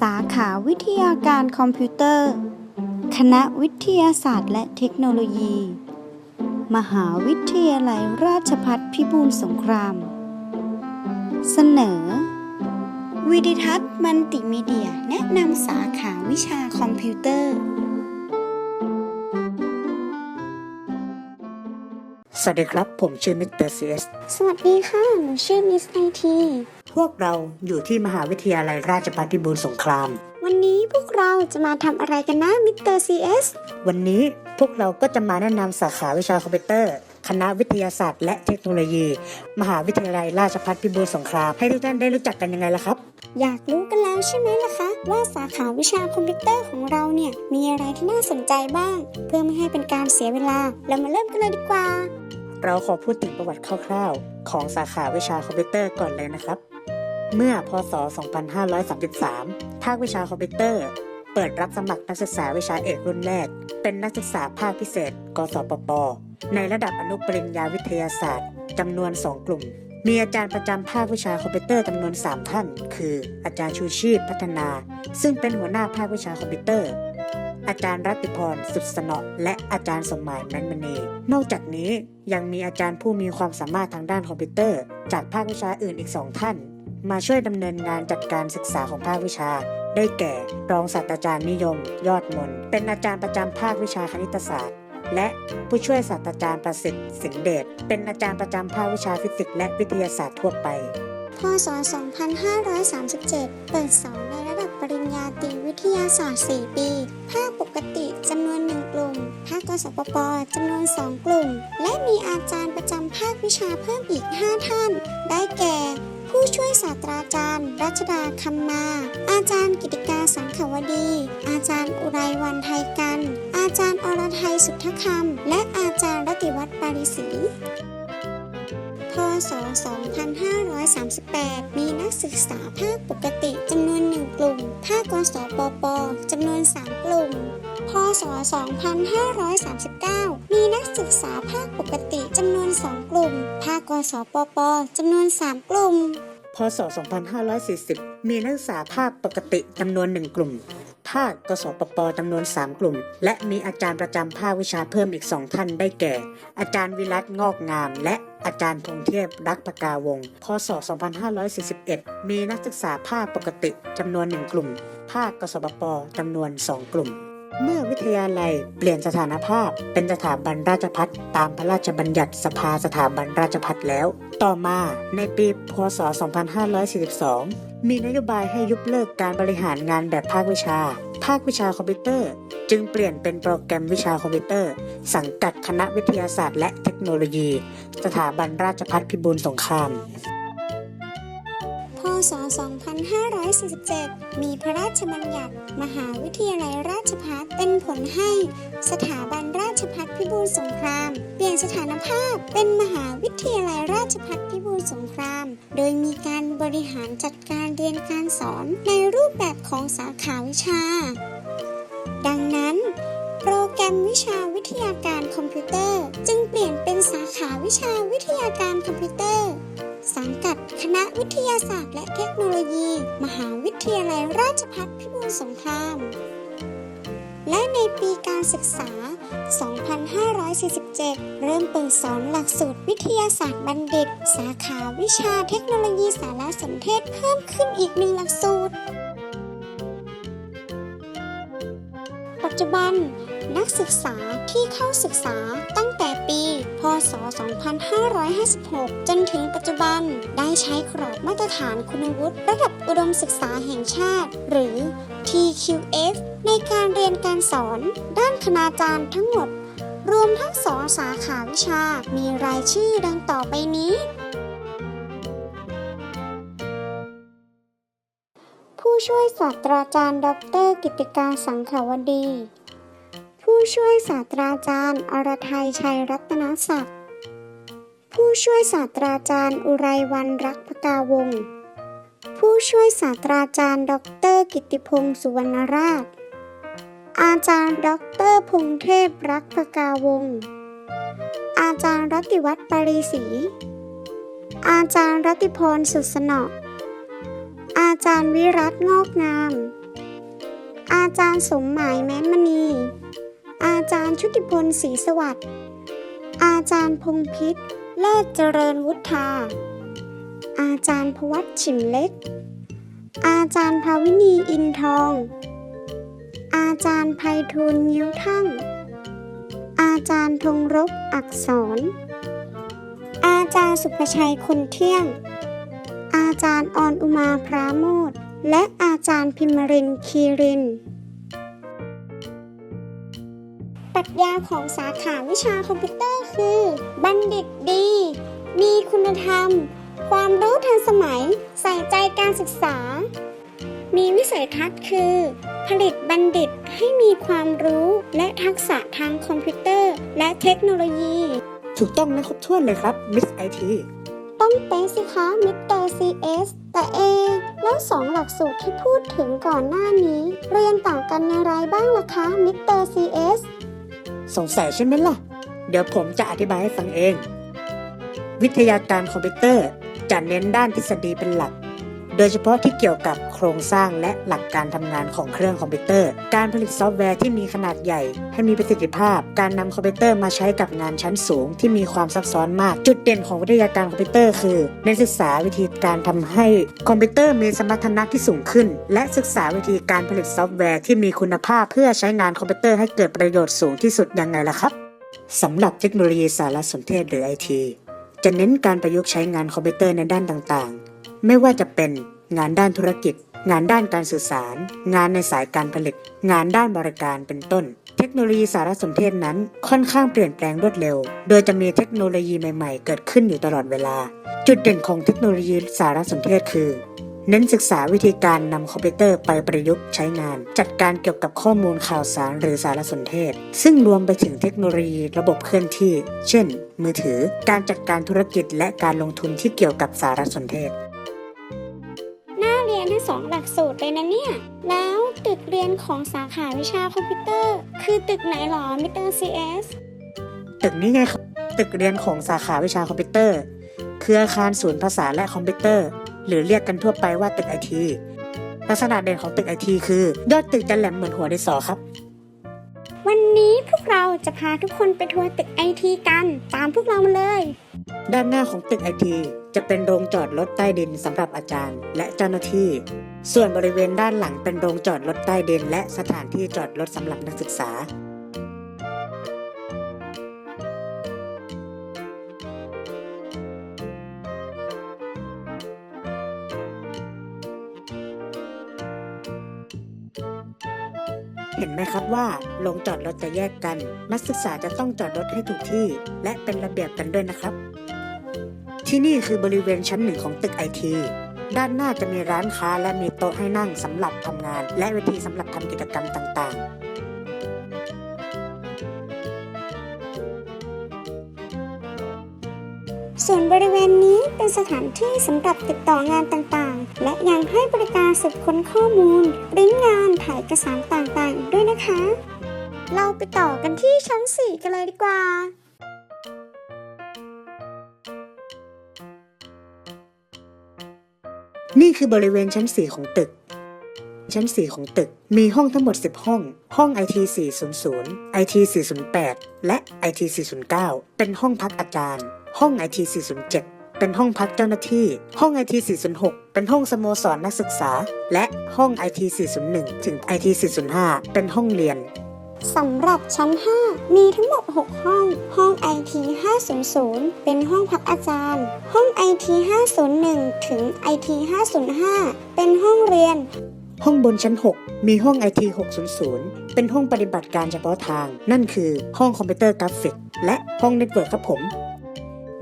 สาขาวิทยาการคอมพิวเตอร์ คณะวิทยาศาสตร์และเทคโนโลยี มหาวิทยาลัยราชภัฏพิบูลสงคราม เสนอ วิดิทัศน์มัลติมีเดียแนะนำสาขาวิชาคอมพิวเตอร์ สวัสดีครับ ผมชื่อมิสเตอร์ซีเอส สวัสดีค่ะ หนูชื่อมิสไอที พวกเราอยู่ที่มหาวิทยาลัยราชภัฏพิบูลสงคราม วันนี้พวกเราจะมาทำอะไรกันนะมิสเตอร์ซีเอสวันนี้พวกเราก็จะมาแนะนำสาขาวิชาคอมพิวเตอร์ คณะวิทยาศาสตร์และเทคโนโลยี มหาวิทยาลัยราชภัฏพิบูลสงคราม ให้ทุกท่านได้รู้จักกันยังไงล่ะครับ อยากรู้กันแล้วใช่ไหมล่ะคะ ว่าสาขาวิชาคอมพิวเตอร์ของเราเนี่ยมีอะไรที่น่าสนใจบ้าง เพื่อไม่ให้เป็นการเสียเวลา เรามาเริ่มกันเลยดีกว่า เราขอพูดถึงประวัติคร่าวๆ ของสาขาวิชาคอมพิวเตอร์ก่อนเลยนะครับ เมื่อพศ 2533 ภาควิชาคอมพิวเตอร์ เปิดรับสมัครนักศึกษาวิชาเอกรุ่นแรก เป็นนักศึกษาภาคพิเศษกศปป ในระดับอนุปริญญาวิทยาศาสตร์จำนวน 2 กลุ่ม มีอาจารย์ประจำภาควิชาคอมพิวเตอร์จำนวน 3 ท่าน คือ อาจารย์ชูชีพพัฒนา ซึ่งเป็นหัวหน้าภาควิชาคอมพิวเตอร์อาจารย์รัตติพรสุดสนอและอาจารย์สมหมายแมนมณีนอกจากนี้ยังมีอาจารย์ผู้มีความสามารถทางด้านคอมพิวเตอร์ จากภาควิชาอื่นอีกสองท่าน มาช่วยดำเนินงานจัดการศึกษาของภาควิชา ได้แก่ รองศาสตราจารย์นิยม ยอดมน เป็นอาจารย์ประจำภาควิชาคณิตศาสตร์ และผู้ช่วยศาสตราจารย์ประสิทธิ์สิงเดชเป็นอาจารย์ประจำภาควิชาฟิสิกส์และวิทยาศาสตร์ทั่วไป พศ 2537 เปิดสอนในระดับปริญญาตรีวิทยาศาสตร์ 4 ปี ภาคปกติจำนวน 1 กลุ่ม ภาคกสปปจำนวน 2 กลุ่ม และมีอาจารย์ประจำภาควิชาเพิ่มอีก 5 ท่าน ได้แก่ ผู้ช่วยศาสตราจารย์ รัชดาคำมา อาจารย์กิติกาสังขวดี อาจารย์อุไรวันไทยกัน อาจารย์อรไทยสุทธคำ และอาจารย์รติวัฒน์ปาริศรีพศ 2538 มีนักศึกษาภาคปกติจำนวน1กลุ่ม ภาคกสปปจำนวน 3 กลุ่ม พศ 2539 นักศึกษาภาคปกติจำนวน 2 กลุ่ม ภาคกสปปจำนวน 3 กลุ่ม พศ 2540 มีนักศึกษาภาคปกติจำนวน 1 กลุ่ม ภาคกสปปจำนวน 3 กลุ่ม และมีอาจารย์ประจำภาควิชาเพิ่มอีก2ท่านได้แก่ อาจารย์วิรัตงอกงาม และอาจารย์พงเทพรักปกาวง พศ 2541 มีนักศึกษาภาคปกติจำนวน 1 กลุ่ม ภาคกสปปจำนวน 2 กลุ่ม เมื่อวิทยาลัยเปลี่ยนสถานภาพเป็นสถาบันราชพัฒตามพระราชบัญญัติสภาสถาบันราชพัฒแล้ว ต่อมาในปีพศ 2542 มีนโยบายให้ยุบเลิกการบริหารงานแบบภาควิชา ภาควิชาคอมพิวเตอร์ จึงเปลี่ยนเป็นโปรแกรมวิชาคอมพิวเตอร์ สังกัดคณะวิทยาศาสตร์ และเทคโนโลยี สถาบันราชพัฒพิบูลสงคราม 2547 มีพระราชบัญญัติ มหาวิทยาลัยราชพัฒเป็นผลให้ สถาบันราชพัฒพิบูลสงคราม เปลี่ยนสถานภาพเป็นมหาวิทยาลัยราชพัฒพิบูลสงคราม โดยมีการบริหารจัดการเรียนการสอนในรูปแบบของสาขาวิชา ดังนั้น โปรแกรมวิชาวิทยาการคอมพิวเตอร์ จึงเปลี่ยนเป็นสาขาวิชาวิทยาการคอมพิวเตอร์ สังกัดคณะวิทยาศาสตร์และเทคโนโลยี มหาวิทยาลัยราชภัฏพิบูลสงคราม และในปีการศึกษา 2547 เริ่มเปิดสอนหลักสูตรวิทยาศาสตร์บัณฑิต สาขาวิชาเทคโนโลยีสารสนเทศเพิ่มขึ้นอีกหนึ่งหลักสูตร ปัจจุบัน ศึกษาที่เข้าศึกษาตั้งแต่ปี พศ 2556 จนถึงปัจจุบันได้ใช้กรอบมาตรฐานคุณวุฒิระดับอุดมศึกษาแห่งชาติ หรือ TQF ในการเรียนการสอน ด้านคณาจารย์ทั้งหมด รวมทั้งสองสาขาวิชา มีรายชื่อดังต่อไปนี้ ผู้ช่วยศาสตราจารย์ ดร กิติการสังขาวดี ผู้ช่วยศาสตราจารย์ อรไทยชัยรัตนศักดิ์ ผู้ช่วยศาสตราจารย์ อุไรวันรักพกาวง ผู้ช่วยศาสตราจารย์ ดร กิติพงศ์สุวรรณราช อาจารย์ ดร พงเทพรักพกาวง อาจารย์รัติวัฒน์ปรีศรีอาจารย์รัติพรสุสนออาจารย์วิรัตงอกงาม อาจารย์สมหมายแม้นมณี อาจารย์ชุติพลศรีสวัสดิ์ อาจารย์พงพิษเลิศเจริญวุฒา อาจารย์พวัชชิมเล็ก อาจารย์ภาวินีอินทอง อาจารย์ไพฑูรย์ยิ้วทั่ง อาจารย์ธงรบอักษร อาจารย์สุภชัยคนเที่ยง อาจารย์ออนอุมาพระโมทและอาจารย์พิมรินคีริน รัชญาของสาขาวิชาคอมพิวเตอร์คือ บัณฑิตดี มีคุณธรรม ความรู้ทันสมัย ใส่ใจการศึกษา มีวิสัยทัศน์คือ ผลิตบัณฑิตให้มีความรู้และทักษะทางคอมพิวเตอร์ และเทคโนโลยี ถูกต้องและครบถ้วนเลยครับมิสไอทีต้องเป๊ะสิคะมิสเตอร์ CS แต่เอแล้วสองหลักสูตรที่พูดถึงก่อนหน้านี้ เรียนต่างกันอย่างไรบ้างล่ะคะมิสเตอร์ CS ส สงสัยใช่ไหมล่ะ เดี๋ยวผมจะอธิบายให้ฟังเอง วิทยาการคอมพิวเตอร์จะเน้นด้านทฤษฎีเป็นหลัก โดยเฉพาะที่เกี่ยวกับโครงสร้างและหลักการทำงานของเครื่องคอมพิวเตอร์ การผลิตซอฟต์แวร์ที่มีขนาดใหญ่ ให้มีประสิทธิภาพ การนำคอมพิวเตอร์มาใช้กับงานชั้นสูง ที่มีความซับซ้อนมาก จุดเด่นของวิทยาการคอมพิวเตอร์คือเน้นศึกษาวิธีการทำให้คอมพิวเตอร์มีสมรรถนะที่สูงขึ้น และศึกษาวิธีการผลิตซอฟต์แวร์ที่มีคุณภาพเพื่อใช้งานคอมพิวเตอร์ให้เกิดประโยชน์สูงที่สุดยังไงล่ะครับสำหรับเทคโนโลยีสารสนเทศหรือไอทีจะเน้นการประยุกต์ใช้งานคอมพิวเตอร์ในด้านต่าง ไม่ว่าจะเป็นงานด้านธุรกิจ งานด้านการสื่อสาร งานในสายการผลิต งานด้านบริการเป็นต้น เทคโนโลยีสารสนเทศนั้นค่อนข้างเปลี่ยนแปลงรวดเร็ว โดยจะมีเทคโนโลยีใหม่ๆ เกิดขึ้นอยู่ตลอดเวลา จุดเด่นของเทคโนโลยีสารสนเทศคือ เน้นศึกษาวิธีการนำคอมพิวเตอร์ไปประยุกต์ใช้งาน จัดการเกี่ยวกับข้อมูลข่าวสารหรือสารสนเทศ ซึ่งรวมไปถึงเทคโนโลยีระบบเคลื่อนที่ เช่น มือถือ การจัดการธุรกิจและการลงทุนที่เกี่ยวกับสารสนเทศ เรียนทั้งสองหลักสูตรเลยนะเนี่ย แล้วตึกเรียนของสาขาวิชาคอมพิวเตอร์ คือตึกไหนหรอมิสเตอร์ CS ตึกนี้ไงครับตึกเรียนของสาขาวิชาคอมพิวเตอร์ คืออาคารศูนย์ภาษาและคอมพิวเตอร์ หรือเรียกกันทั่วไปว่าตึกไอทีลักษณะเด่นของตึกไอทีคือยอดตึกจะแหลมเหมือนหัวดินสอครับ วันนี้พวกเราจะพาทุกคนไปทัวร์ตึกไอทีกัน ตามพวกเรามาเลย ด้านหน้าของตึกไอทีจะเป็นโรงจอดรถใต้ดินสำหรับอาจารย์ และเจ้าหน้าที่ ส่วนบริเวณด้านหลังเป็นโรงจอดรถใต้ดิน และสถานที่จอดรถสำหรับนักศึกษา เห็นไหมครับว่าโรงจอดรถจะแยกกัน นักศึกษาจะต้องจอดรถให้ถูกที่ และเป็นระเบียบกันด้วยนะครับ ที่นี่คือบริเวณชั้นหนึ่งของตึกไอทีด้านหน้าจะมีร้านค้าและมีโต๊ะให้นั่งสำหรับทำงาน และเวทีสำหรับทำกิจกรรมต่างๆส่วนบริเวณนี้เป็นสถานที่สำหรับติดต่องานต่างๆ และยังให้บริการสืบค้นข้อมูลปริ้นงานถ่ายเอกสารต่างๆ ด้วยนะคะ เราไปต่อกันที่ชั้น 4 กันเลยดีกว่า นี่คือบริเวณชั้น 4 ของตึก ชั้น 4 ของตึก มีห้องทั้งหมด 10 ห้อง ห้อง IT 400 IT 408 และ IT 409 เป็นห้องพักอาจารย์ ห้อง IT 407 เป็นห้องพักเจ้าหน้าที่ ห้อง IT 406 เป็นห้องสโมสรนักศึกษา และห้อง IT 401 ถึง IT 405 เป็นห้องเรียน สำหรับชั้น 5 มีทั้งหมด 6 ห้อง ห้อง IT 500 เป็นห้องพักอาจารย์ ห้อง IT 501 ถึง IT 505 เป็นห้องเรียน ห้องบนชั้น 6 มีห้อง IT 600 เป็นห้องปฏิบัติการเฉพาะทาง นั่นคือห้องคอมพิวเตอร์กราฟิก และห้องเน็ตเวิร์กครับผม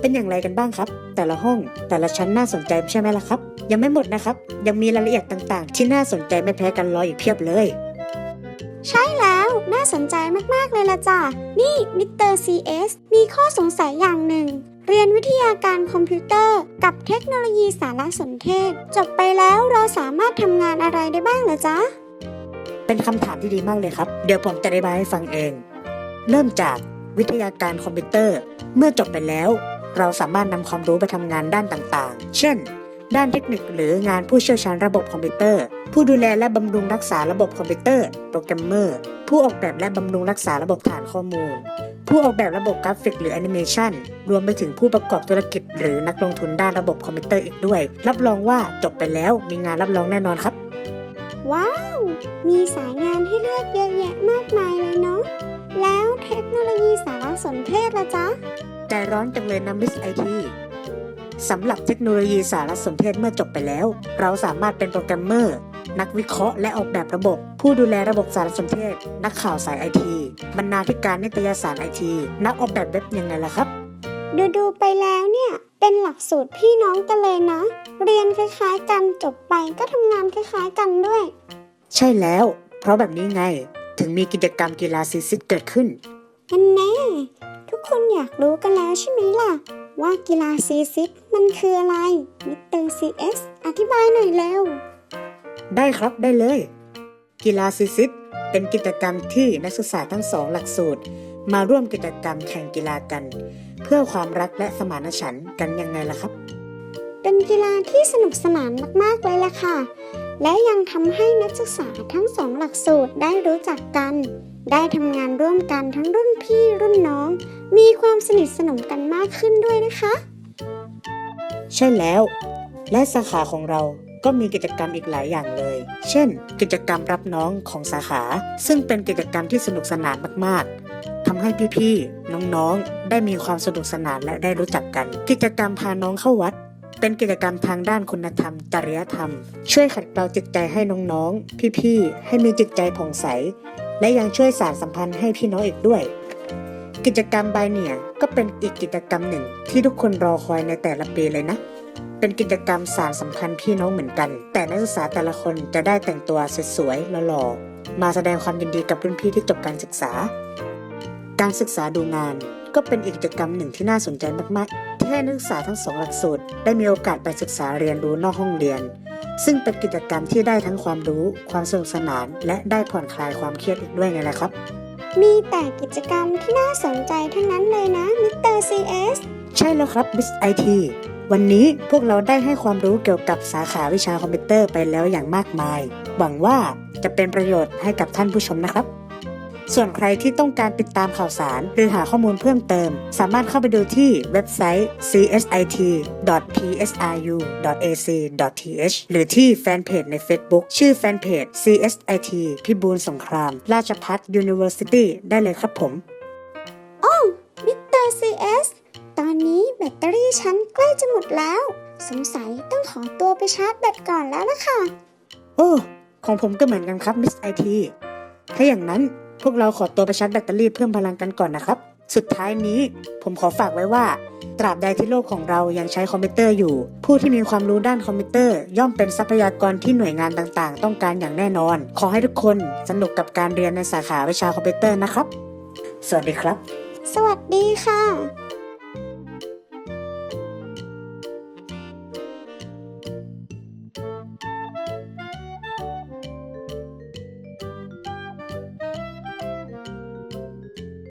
เป็นอย่างไรกันบ้างครับ แต่ละห้องแต่ละชั้นน่าสนใจใช่ไหมล่ะครับ ยังไม่หมดนะครับ ยังมีรายละเอียดต่างๆ ที่น่าสนใจไม่แพ้กันรออีกเพียบเลย ใช่แล้วน่าสนใจมากๆเลยละจ้ะ นี่มิสเตอร์ CS มีข้อสงสัยอย่างหนึ่ง เรียนวิทยาการคอมพิวเตอร์ กับเทคโนโลยีสารสนเทศ จบไปแล้วเราสามารถทำงานอะไรได้บ้างเหรอจ๊ะ เป็นคำถามที่ดีมากเลยครับ เดี๋ยวผมจะอธิบายให้ฟังเอง เริ่มจากวิทยาการคอมพิวเตอร์ เมื่อจบไปแล้ว เราสามารถนำความรู้ไปทำงานด้านต่างๆ เช่น ด้านเทคนิคหรืองานผู้เชี่ยวชาญระบบคอมพิวเตอร์ ผู้ดูแลและบำรุงรักษาระบบคอมพิวเตอร์ โปรแกรมเมอร์ ผู้ออกแบบและบำรุงรักษาระบบฐานข้อมูล ผู้ออกแบบระบบกราฟิกหรือแอนิเมชันรวมไปถึงผู้ประกอบธุรกิจ หรือนักลงทุนด้านระบบคอมพิวเตอร์อีกด้วย รับรองว่าจบไปแล้วมีงานรับรองแน่นอนครับ ว้าว มีสายงานให้เลือกเยอะแยะมากมายเลยเนาะ แล้วเทคโนโลยีสารสนเทศละจ๊ะ ใจร้อนจังเลยนะมิสไอทีสำหรับเทคโนโลยีสารสนเทศเมื่อจบไปแล้ว เราสามารถเป็นโปรแกรมเมอร์ นักวิเคราะห์และออกแบบระบบ ผู้ดูแลระบบสารสนเทศ นักข่าวสายไอทีบรรณาธิการนิตยสารไอทีนักออกแบบเว็บยังไงล่ะครับ ดูดูๆไปแล้วเนี่ย เป็นหลักสูตรพี่น้องกันเลยนะ เรียนคล้ายๆกันจบไปก็ทำงานคล้ายๆกันด้วย ใช่แล้ว เพราะแบบนี้ไง ถึงมีกิจกรรมกีฬาซีซิตเกิดขึ้นนั่นแน่ทุกคนอยากรู้กันแล้วใช่ไหมล่ะ ว่ากีฬาซีซิตมันคืออะไรมิสเตอร์ซีเอสอธิบายหน่อยเร็ว ได้ครับได้เลย กีฬาซีซิตเป็นกิจกรรมที่นักศึกษาทั้งสองหลักสูตร มาร่วมกิจกรรมแข่งกีฬากัน เพื่อความรักและสมานฉันท์กันยังไงล่ะครับ เป็นกีฬาที่สนุกสนานมากๆเลยล่ะค่ะ และยังทำให้นักศึกษาทั้งสองหลักสูตรได้รู้จักกัน ได้ทำงานร่วมกันทั้งรุ่นพี่รุ่นน้อง มีความสนิทสนมกันมากขึ้นด้วยนะคะ ใช่แล้ว และสาขาของเรา ก็มีกิจกรรมอีกหลายอย่างเลย เช่น กิจกรรมรับน้องของสาขา ซึ่งเป็นกิจกรรมที่สนุกสนานมากๆทำให้พี่ๆ น้องๆ ได้มีความสนุกสนานและได้รู้จักกัน กิจกรรมพาน้องเข้าวัด เป็นกิจกรรมทางด้านคุณธรรม จริยธรรม ช่วยขัดเกลาจิตใจให้น้องๆ พี่ๆ ให้มีจิตใจผ่องใส และยังช่วยสานสัมพันธ์ให้พี่น้องอีกด้วยกิจกรรมบายเนี่ยก็เป็นอีกกิจกรรมหนึ่งที่ทุกคนรอคอยในแต่ละปีเลยนะ เป็นกิจกรรมสารสัมพันธ์พี่น้องเหมือนกัน แต่นักศึกษาแต่ละคนจะได้แต่งตัวสวยๆหล่อๆมาแสดงความยินดีกับรุ่นพี่ที่จบการศึกษา การศึกษาดูงานก็เป็นอีกกิจกรรมหนึ่งที่น่าสนใจมากๆ ที่ให้นักศึกษาทั้งสองหลักสูตร ได้มีโอกาสไปศึกษาเรียนรู้นอกห้องเรียน ซึ่งเป็นกิจกรรมที่ได้ทั้งความรู้ ความสนุกสนาน และได้ผ่อนคลายความเครียดอีกด้วยไงล่ะครับ มีแต่กิจกรรมที่น่าสนใจทั้งนั้นเลยนะมิสเตอร์ซีเอสใช่แล้วครับ Miss IT วันนี้พวกเราได้ให้ความรู้เกี่ยวกับสาขาวิชาคอมพิวเตอร์ไปแล้วอย่างมากมาย หวังว่าจะเป็นประโยชน์ให้กับท่านผู้ชมนะครับ ส่วนใครที่ต้องการติดตามข่าวสารหรือหาข้อมูลเพิ่มเติม สามารถเข้าไปดูที่เว็บไซต์ csit.psiu.ac.th หรือที่แฟนเพจใน Facebook ชื่อแฟนเพจ CSIT พิบูลสงคราม ราชพัฒ University ได้เลยครับผม บตเตอรี่ฉันใกล้จะหมดแล้ว สงสัยต้องขอตัวไปชาร์จแบตก่อนแล้วล่ะค่ะ โอ้ของผมก็เหมือนกันครับมิสไอทีถ้าอย่างนั้นพวกเราขอตัวไปชาร์จแบตเตอรี่เพิ่มพลังกันก่อนนะครับ สุดท้ายนี้ผมขอฝากไว้ว่า ตราบใดที่โลกของเรายังใช้คอมพิวเตอร์อยู่ ผู้ที่มีความรู้ด้านคอมพิวเตอร์ ย่อมเป็นทรัพยากรที่หน่วยงานต่างๆ ต้องการอย่างแน่นอน ขอให้ทุกคนสนุกกับการเรียนในสาขาวิชาคอมพิวเตอร์นะครับ สวัสดีครับ สวัสดีค่ะ